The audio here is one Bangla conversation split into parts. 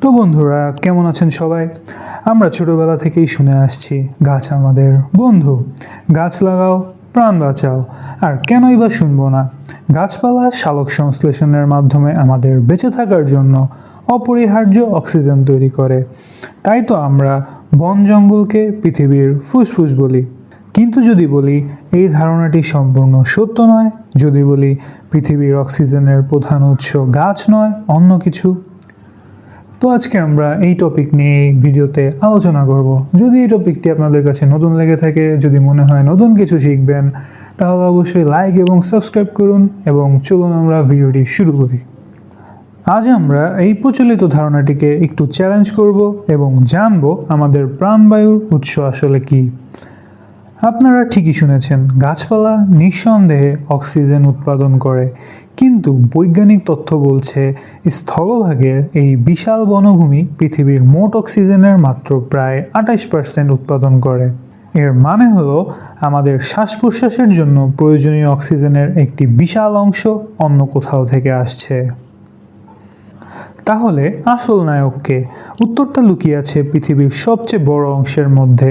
তো বন্ধুরা, কেমন আছেন সবাই? আমরা ছোটবেলা থেকেই শুনে আসছি, গাছ আমাদের। বন্ধু, গাছ লাগাও, প্রাণ বাঁচাও, আর কেনই বা শুনব না? গাছপালা শালক সংশ্লেষণের মাধ্যমে আমাদের বেঁচে থাকার জন্য অপরিহার্য অক্সিজেন তৈরি করে। তাই তো আমরা বন জঙ্গলকে পৃথিবীর ফুসফুস বলি। কিন্তু যদি বলি, এই ধারণাটি সম্পূর্ণ সত্য নয়। যদি বলি, পৃথিবীর অক্সিজেনের প্রধান উৎস গাছ নয়, অন্য কিছু তো আজকে আমরা এই টপিক নিয়ে ভিডিওতে আলোচনা করব। যদি এই টপিকটি আপনাদের কাছে নতুন লেগে থাকে, যদি মনে হয় নতুন কিছু শিখবেন, তাহলে অবশ্যই লাইক এবং সাবস্ক্রাইব করুন এবং চলুন আমরা ভিডিওটি শুরু করি। আজ আমরা এই প্রচলিত ধারণাটিকে একটু চ্যালেঞ্জ করব এবং জানব আমাদের প্রাণবায়ুর উৎস আসলে কী। আপনারা ঠিকই শুনেছেন, গাছপালা নিঃসন্দেহে অক্সিজেন উৎপাদন করে। কিন্তু বৈজ্ঞানিক তথ্য বলছে স্থলভাগের এই বিশাল বনভূমি পৃথিবীর মোট অক্সিজেনের মাত্র প্রায় আঠাশ পার্সেন্ট উৎপাদন করে। এর মানে হলো আমাদের শ্বাস প্রশ্বাসের জন্য প্রয়োজনীয় অক্সিজেনের একটি বিশাল অংশ অন্য কোথাও থেকে আসছে। তাহলে আসল নায়ককে উত্তরটা লুকিয়ে আছে পৃথিবীর সবচেয়ে বড় অংশের মধ্যে,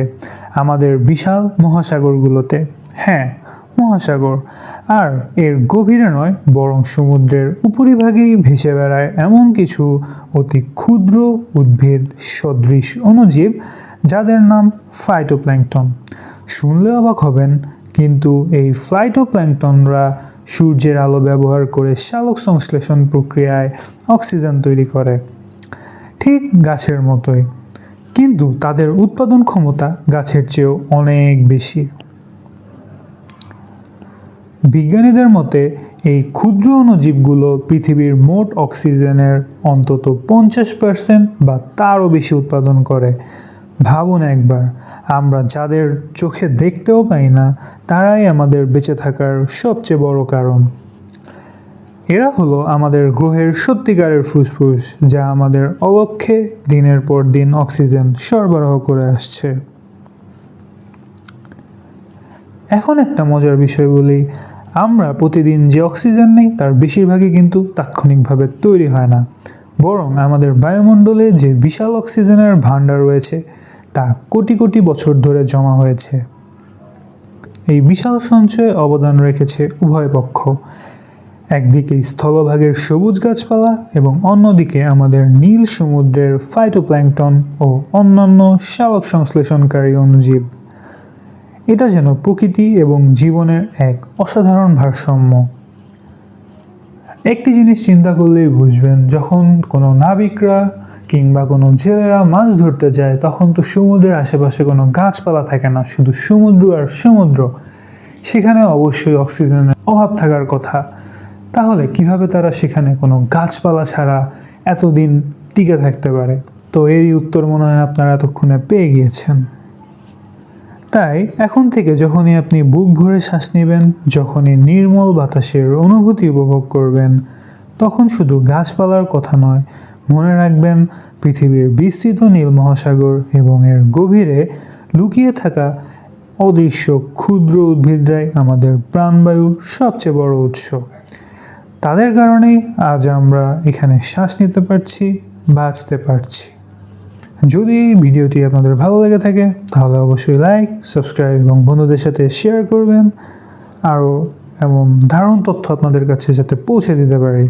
আমাদের বিশাল মহাসাগরগুলোতে। হ্যাঁ মহাসাগর। আর এর গভীরে নয়, বরং সমুদ্রের উপরিভাগেই ভেসে বেড়ায় এমন কিছু অতি ক্ষুদ্র উদ্ভিদ সদৃশ অণুজীব, যাদের নাম ফাইটোপ্ল্যাঙ্কটন শুনলে অবাক হবেন, কিন্তু এই ফ্লাইটোপ্ল্যাঙ্কটনরা সূর্যের আলো ব্যবহার করে শালক সংশ্লেষণ প্রক্রিয়ায় অক্সিজেন তৈরি করে। ঠিক গাছের মতোই। কিন্তু তাদের উৎপাদন ক্ষমতা গাছের চেয়েও অনেক বেশি। বিজ্ঞানীদের মতে, এই ক্ষুদ্র অণুজীবগুলো পৃথিবীর মোট অক্সিজেনের অন্তত পঞ্চাশ পার্সেন্ট বা তারও বেশি উৎপাদন করে। ভাবুন একবার, আমরা যাদের চোখে দেখতেও পাই না, তারাই আমাদের বেঁচে থাকার সবচেয়ে বড় কারণ। এরা হলো আমাদের গ্রহের সত্যিকারের ফুসফুস, যা আমাদের অলক্ষ্যে দিনের পর দিন অক্সিজেন সরবরাহ করে আসছে। এখন একটা মজার বিষয় বলি আমরা প্রতিদিন যে অক্সিজেন নেই, তার বেশিরভাগই কিন্তু তাৎক্ষণিকভাবে তৈরি হয় না। বরং আমাদের বায়ুমণ্ডলে যে বিশাল অক্সিজেনের ভাণ্ডার রয়েছে, তা কোটি কোটি বছর ধরে জমা হয়েছে। এই বিশাল সঞ্চয়ে অবদান রেখেছে উভয় পক্ষ। একদিকে স্থলভাগের সবুজ গাছপালা এবং অন্যদিকে আমাদের নীল সমুদ্রের ফাইটোপ্ল্যাংটন ও অন্যান্য শালক সংশ্লেষণকারী অণুজীব। এটা যেন প্রকৃতি এবং জীবনের এক অসাধারণ ভারসাম্য। একটি জিনিস চিন্তা করলেই বুঝবেন, যখন কোনো নাবিকরা কিংবা কোনো জেলেরা মাছ ধরতে যায়, তখন তো সমুদ্রের আশেপাশে কোনো গাছপালা থাকে না, শুধু সমুদ্র আর সমুদ্র। সেখানে অবশ্যই অক্সিজেনের অভাব থাকার কথা। তাহলে কীভাবে তারা সেখানে কোনো গাছপালা ছাড়া এতদিন টিকে থাকতে পারে? তো এরই উত্তর মনে হয় আপনারা এতক্ষণে পেয়ে গিয়েছেন। তাই এখন থেকে যখনই আপনি বুক ভরে শ্বাস নেবেন, যখনই নির্মল বাতাসের অনুভূতি উপভোগ করবেন, তখন শুধু গাছপালার কথা নয়, মনে রাখবেন পৃথিবীর বিস্তৃত নীল মহাসাগর এবং এর গভীরে লুকিয়ে থাকা অদৃশ্য ক্ষুদ্র উদ্ভিদরাই আমাদের প্রাণবায়ুর সবচেয়ে বড় উৎস। তাদের কারণেই আজ আমরা এখানে শ্বাস নিতে পারছি, বাঁচতে পারছি। যদি ভিডিওটি আপনাদের ভালো লেগে থাকে, তাহলে অবশ্যই লাইক সাবস্ক্রাইব এবং বন্ধুদের সাথে শেয়ার করবেন। আরও এমন দারুণ তথ্য আপনাদের কাছে যাতে পৌঁছে দিতে পারি।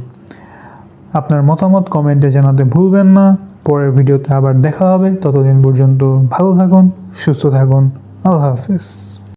আপনার মতামত কমেন্টে জানাতে ভুলবেন না। পরের ভিডিওতে আবার দেখা হবে। ততদিন পর্যন্ত ভালো থাকুন, সুস্থ থাকুন। আল্লাহ হাফেজ।